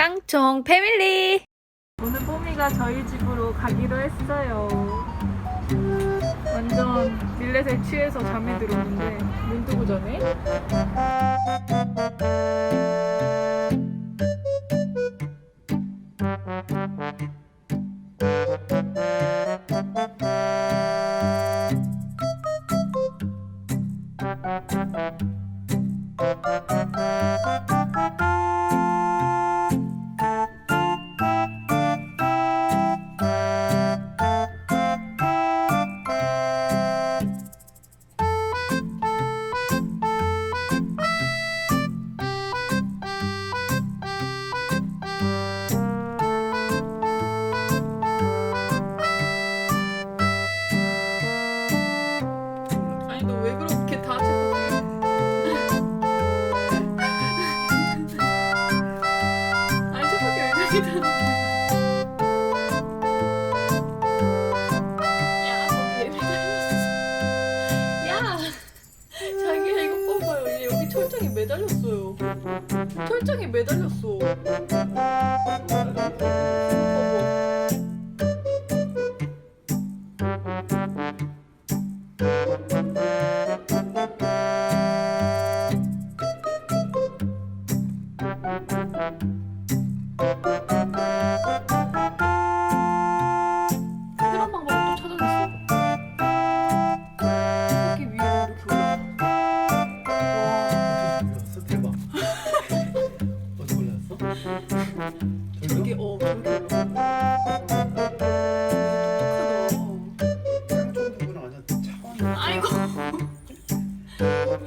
깡총 패밀리 오늘 뽀미가 저희 집으로 가기로 했어요. 완전 릴렛에 취해서 잠이 들었는데 눈 뜨고 자네. 철장에 매달렸어요. 철장에 매달렸어. 어머. 저기 어 저기. 똑똑하다. 깡총도구나 완전 차원이. 아이고.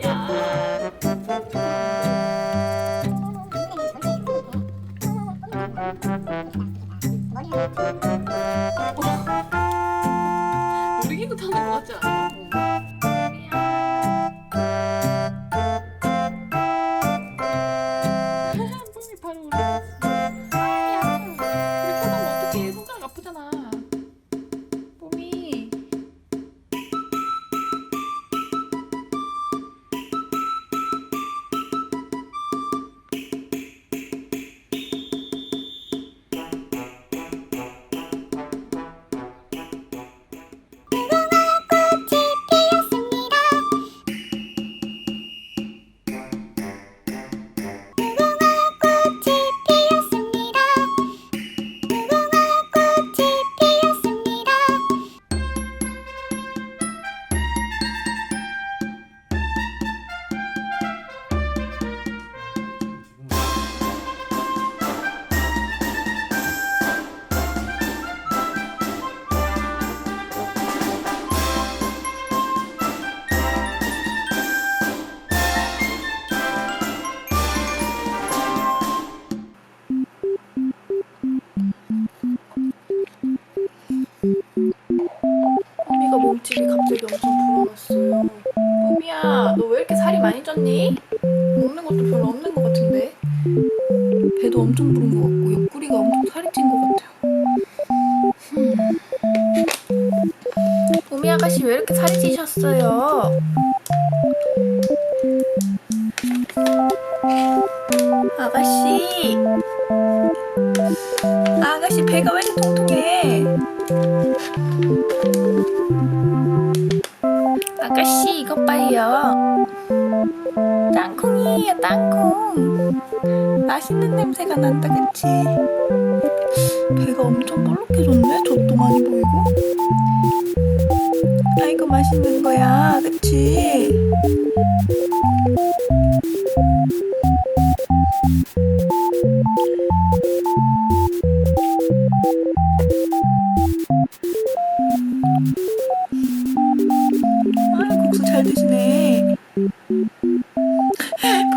야. 놀이기구 타는 거 같지 않아 옆구리가 엄청 살이 찐 것 같아요. 흠. 뽀미 아가씨 왜 이렇게 살이 찌셨어요? 아가씨, 아가씨 배가 왜 이렇게 통통해? 아가씨 이것 봐요 땅콩이에요 땅콩 맛있는 냄새가 난다 그치? 배가 엄청 볼록해졌네 젖도 많이 보이고 아이고 맛있는 거야 그치?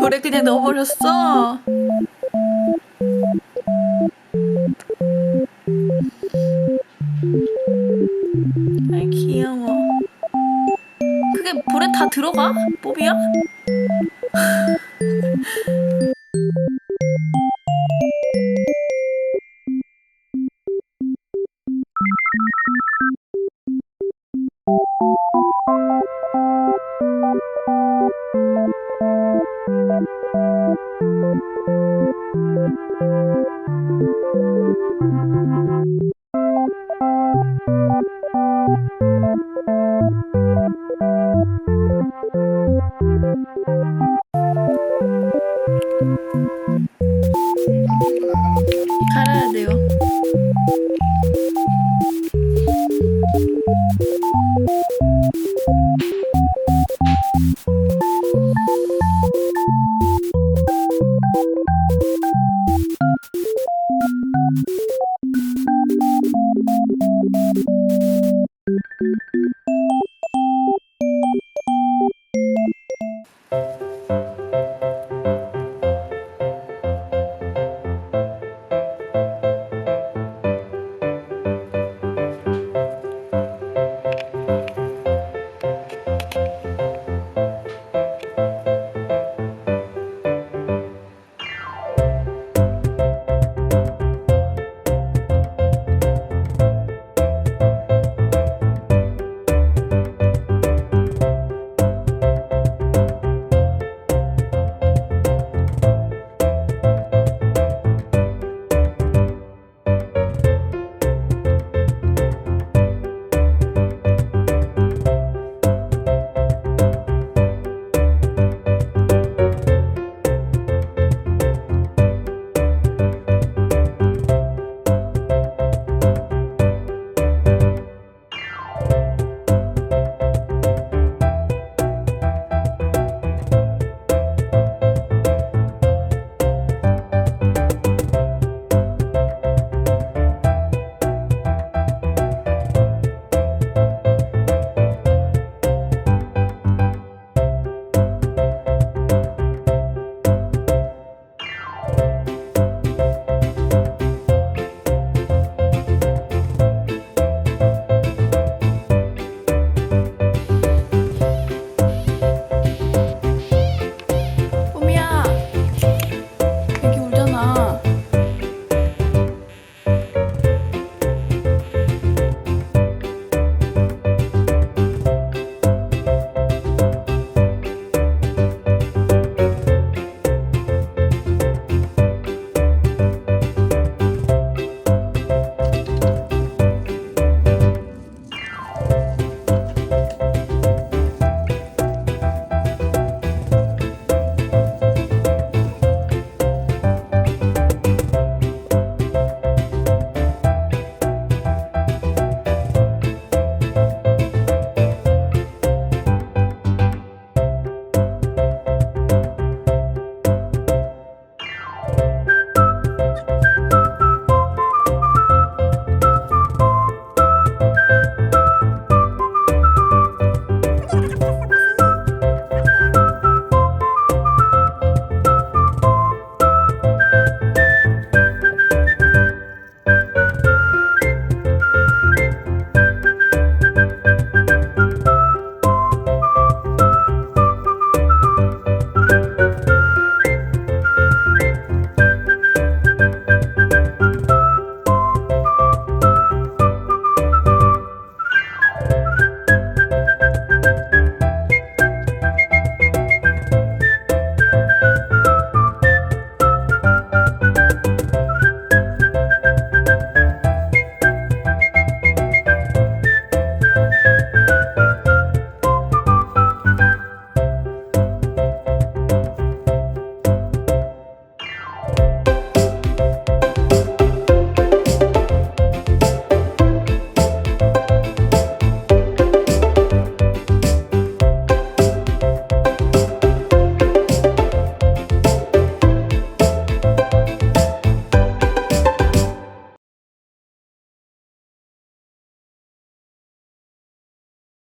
볼에 그냥 넣어버렸어 아이 귀여워 그게 볼에 다 들어가? 뽀비야?